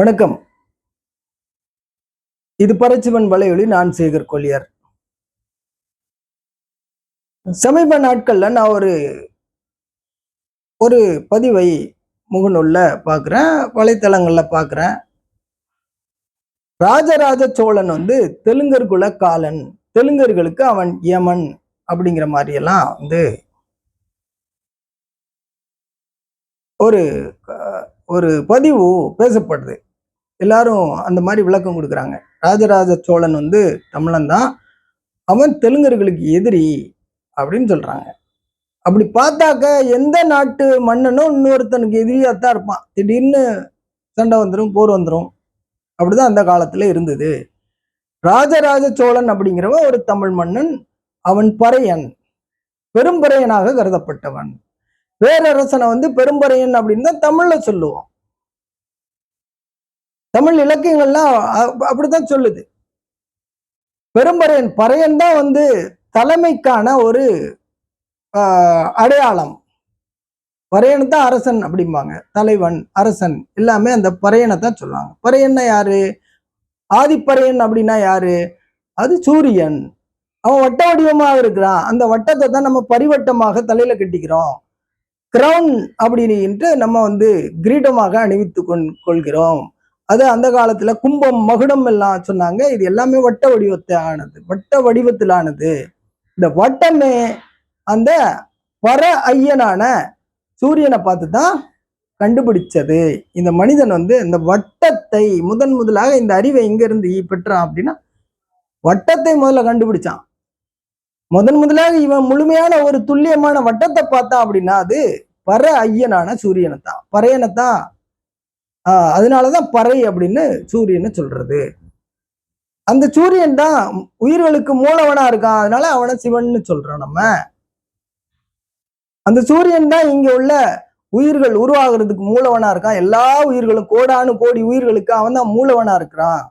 வணக்கம். இது பரச்சிவன் வலையொலி நான் சேகர் கொள்ளியார். சமீப நாட்கள்ல நான் ஒரு ஒரு பதிவை முகநூல்ல பார்க்குறேன் வலைத்தளங்கள்ல பார்க்குறேன் ராஜராஜ சோழன் வந்து தெலுங்கர் குல காலன் தெலுங்கர்களுக்கு அவன் யமன் அப்படிங்கிற மாதிரியெல்லாம் வந்து ஒரு ஒரு பதிவு பேசப்படுது. எல்லாரும் அந்த மாதிரி விளக்கம் கொடுக்குறாங்க. ராஜராஜ சோழன் வந்து தமிழன் தான். அவன் தெலுங்கர்களுக்கு எதிரி அப்படின்னு சொல்றாங்க. அப்படி பார்த்தாக்க எந்த நாட்டு மன்னனும் இன்னொருத்தனுக்கு எதிரியாக தான் இருப்பான். திடீர்னு சண்டை வந்துடும் போர் வந்துடும் அப்படிதான் அந்த காலத்துல இருந்தது. ராஜராஜ சோழன் அப்படிங்கிறவன் ஒரு தமிழ் மன்னன். அவன் பறையன். பெரும்பறையனாக கருதப்பட்டவன். பேரரசனை வந்து பெரும்பறையன் அப்படின்னு தான் தமிழ்ல சொல்லுவோம். தமிழ் இலக்கியங்கள்லாம் அப்படித்தான் சொல்லுது. பெரும்பறையன் பறையன் தான் வந்து தலைமைக்கான ஒரு ஆஹ், அடையாளம். பறையன் தான் அரசன் அப்படிம்பாங்க. தலைவன் அரசன் எல்லாமே அந்த பறையனை தான் சொல்லுவாங்க. பறையன்னா யாரு? ஆதிப்பறையன் அப்படின்னா யாரு? அது சூரியன். அவன் வட்ட வடிவமாக இருக்கிறான். அந்த வட்டத்தை தான் நம்ம பரிவட்டமாக தலையில கட்டிக்கிறோம். கிரவுன் அப்படின்ட்டு நம்ம வந்து கிரீடமாக அணிவித்து கொண் கொள்கிறோம். அது அந்த காலத்துல கும்பம் மகுடம் எல்லாம் சொன்னாங்க. இது எல்லாமே வட்ட வடிவத்தை ஆனது வட்ட வடிவத்திலானது. இந்த வட்டமே அந்த பர ஐயனான சூரியனை பார்த்து தான் கண்டுபிடிச்சது. இந்த மனிதன் வந்து இந்த வட்டத்தை முதன் முதலாக இந்த அறிவை எங்க இருந்து பெற்றான் அப்படின்னா வட்டத்தை முதல்ல கண்டுபிடிச்சான். முதன் முதலாக இவன் முழுமையான ஒரு துல்லியமான வட்டத்தை பார்த்தான் அப்படின்னா அது பர ஐயனான சூரியனை தான் பறையனை தான் அதனாலதான் பறை அப்படின்னு சூரியனை சொல்றது. அந்த சூரியன் தான் உயிர்களுக்கு மூலவனா இருக்கான். அதனால அவனை சிவன்னு சொல்றோம் நம்ம. அந்த சூரியன் தான் இங்க உள்ள உயிர்கள் உருவாகிறதுக்கு மூலவனா இருக்கான். எல்லா உயிர்களும் கோடானு கோடி உயிர்களுக்கு அவன் தான் மூலவனா இருக்கிறான்.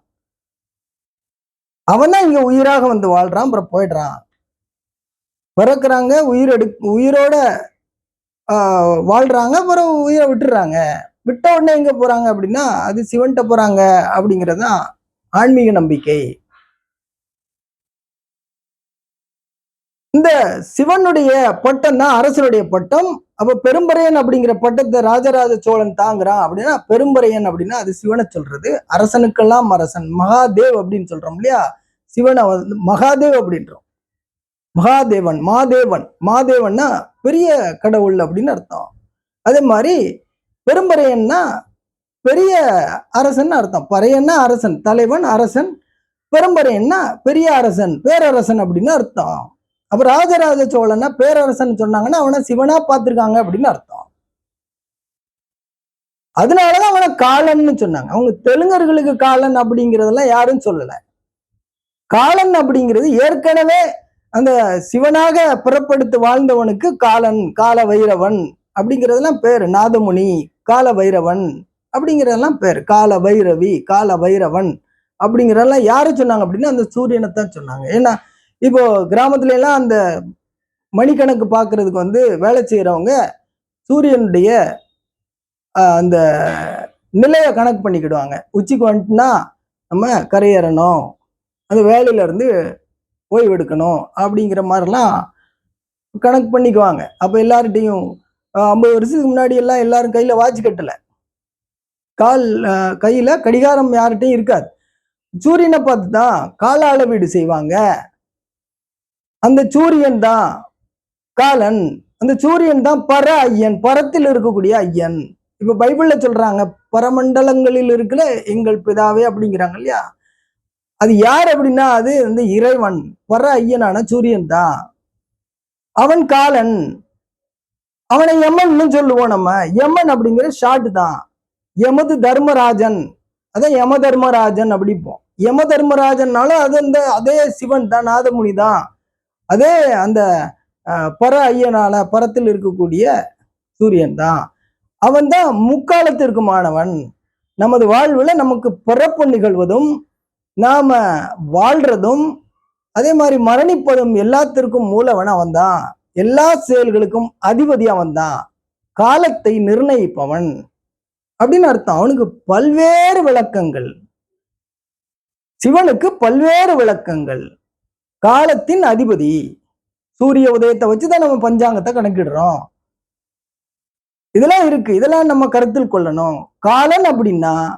அவன் தான் இங்க உயிராக வந்து வாழ்றான் அப்புறம் போயிடுறான். பிறக்குறாங்க உயிர் எடு உயிரோட ஆஹ், வாழ்றாங்க அப்புறம் உயிரை விட்டுறாங்க. விட்ட உடனே எங்க போறாங்க அப்படின்னா அது சிவன்கிட்ட போறாங்க அப்படிங்கிறது தான் ஆன்மீக நம்பிக்கை. இந்த சிவனுடைய பட்டம் தான் அரசனுடைய பட்டம். அப்ப பெரும்பறையன் அப்படிங்கிற பட்டத்தை ராஜராஜ சோழன் தாங்குறான் அப்படின்னா பெரும்பறையன் அப்படின்னா அது சிவனை சொல்றது. அரசனுக்கெல்லாம் அரசன் மகாதேவ் அப்படின்னு சொல்றோம் இல்லையா? சிவனை வந்து மகாதேவ் அப்படின்றோம். மகாதேவன் மாதேவன். மாதேவன்னா பெரிய கடவுள் அப்படின்னு அர்த்தம். அதே மாதிரி பெரும்பறையன்னா பெரிய அரசன் அர்த்தம். பறையன்னா அரசன் தலைவன் அரசன். பெரும்பறையன்னா பெரிய அரசன் பேரரசன் அப்படின்னு அர்த்தம். அப்ப ராஜராஜ சோழனா பேரரசன் சொன்னாங்கன்னா அவனை சிவனா பார்த்திருக்காங்க அப்படின்னு அர்த்தம். அதனாலதான் அவனை காலன்னு சொன்னாங்க. அவங்க தெலுங்கர்களுக்கு காலன் அப்படிங்கிறதெல்லாம் யாரும் சொல்லல. காலன் அப்படிங்கிறது ஏற்கனவே அந்த சிவனாக பிறப்படுத்து வாழ்ந்தவனுக்கு காலன் கால வைரவன் அப்படிங்கிறதெல்லாம் பேரு. நாதமுனி கால வைரவன் அப்படிங்கிறதெல்லாம் பேர். கால வைரவி கால வைரவன் அப்படிங்கிறதெல்லாம் யாரு சொன்னாங்க அப்படின்னா அந்த சூரியனை தான் சொன்னாங்க. ஏன்னா இப்போ கிராமத்துல எல்லாம் அந்த மணிக்கணக்கு பார்க்கிறதுக்கு வந்து வேலை செய்யறவங்க சூரியனுடைய அந்த நிலையை கணக்கு பண்ணிக்கிடுவாங்க. உச்சிக்கு வந்துட்டுனா நம்ம கரையேறணும். அந்த வேலையில இருந்து ஓய்வு எடுக்கணும் அப்படிங்கிற மாதிரிலாம் கணக்கு பண்ணிக்குவாங்க. அப்போ எல்லார்கிட்டையும் ஐம்பது வருஷத்துக்கு முன்னாடி எல்லாம் எல்லாரும் கையில வாட்ச் கட்டல. கால் கையில் கையில கடிகாரம் யார்கிட்டையும் இருக்காது. சூரியனை பார்த்து தான் கால அளவீடு செய்வாங்க. அந்த சூரியன் தான் காலன். அந்த சூரியன் தான் பர ஐயன். பரத்தில் இருக்கக்கூடிய ஐயன். இப்ப பைபிள்ல சொல்றாங்க பரமண்டலங்களில் இருக்கிற எங்கள் பிதாவே அப்படிங்கிறாங்க இல்லையா? அது யார் அப்படின்னா அது வந்து இறைவன். பர ஐயனான சூரியன் தான். அவன் காலன். அவனை யமன்னு சொல்லுவோம் நம்ம. யமன் அப்படிங்கிற ஷார்ட் தான். யமது தர்மராஜன். அதான் யம தர்மராஜன் அப்படிப்போம் யம தர்மராஜன்னாலும் அது அந்த அதே சிவன் தான் நாதமுனி தான். அதே அந்த பர ஐயனான பரத்தில் இருக்கக்கூடிய சூரியன் தான். அவன் தான் முக்காலத்திற்குமானவன் நமது வாழ்வுல நமக்கு பிறப்பு நிகழ்வதும் நாம வாழ்றதும் அதே மாதிரி மரணிப்பதும் எல்லாத்திற்கும் மூலவன் அவன் தான். எல்லா செயல்களுக்கும் அதிபதி அவன் தான் காலத்தை நிர்ணயிப்பவன். அப்படின்னு அர்த்தம். அவனுக்கு பல்வேறு விளக்கங்கள். சிவனுக்கு பல்வேறு விளக்கங்கள். காலத்தின் அதிபதி. சூரிய உதயத்தை வச்சுதான் நம்ம பஞ்சாங்கத்தை கணக்கிடுறோம். இதெல்லாம் இருக்கு. இதெல்லாம் நம்ம கருத்தில் கொள்ளணும். காலன் அப்படின்னா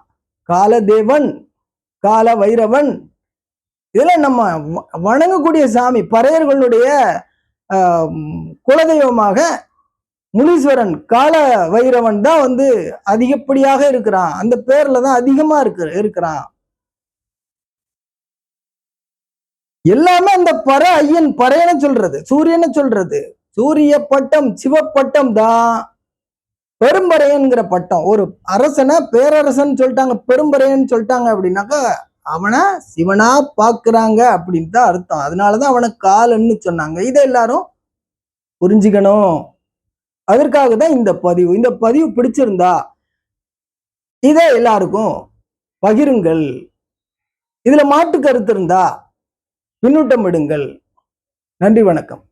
காலதேவன் கால வைரவன் இதெல்லாம் நம்ம வ- வணங்கக்கூடிய சாமி பறையர்களுடைய குலதெய்வமாக முனீஸ்வரன் கால வைரவன் தான் வந்து அதிகப்படியாக இருக்கிறான். அந்த பேர்ல தான் அதிகமா இருக்கு இருக்கிறான். எல்லாமே அந்த பற ஐயன் பறையன சொல்றது சூரியனை சொல்றது. சூரிய பட்டம் சிவப்பட்டம் தான். பெரும்பறையன்கிற பட்டம். ஒரு அரசனை பேரரசன் சொல்லிட்டாங்க பெரும்பறையன் சொல்லிட்டாங்க அப்படின்னாக்கா அவனை சிவனா பார்க்குறாங்க அப்படின்னு தான் அர்த்தம். அதனாலதான் அவனை காலன்னு சொன்னாங்க. இதை எல்லாரும் புரிஞ்சுக்கணும். அதற்காக தான் இந்த பதிவு. இந்த பதிவு பிடிச்சிருந்தா இதை எல்லாருக்கும் பகிருங்கள். இதுல மாட்டு கருத்து இருந்தா பின்னூட்டம் விடுங்கள் நன்றி வணக்கம்.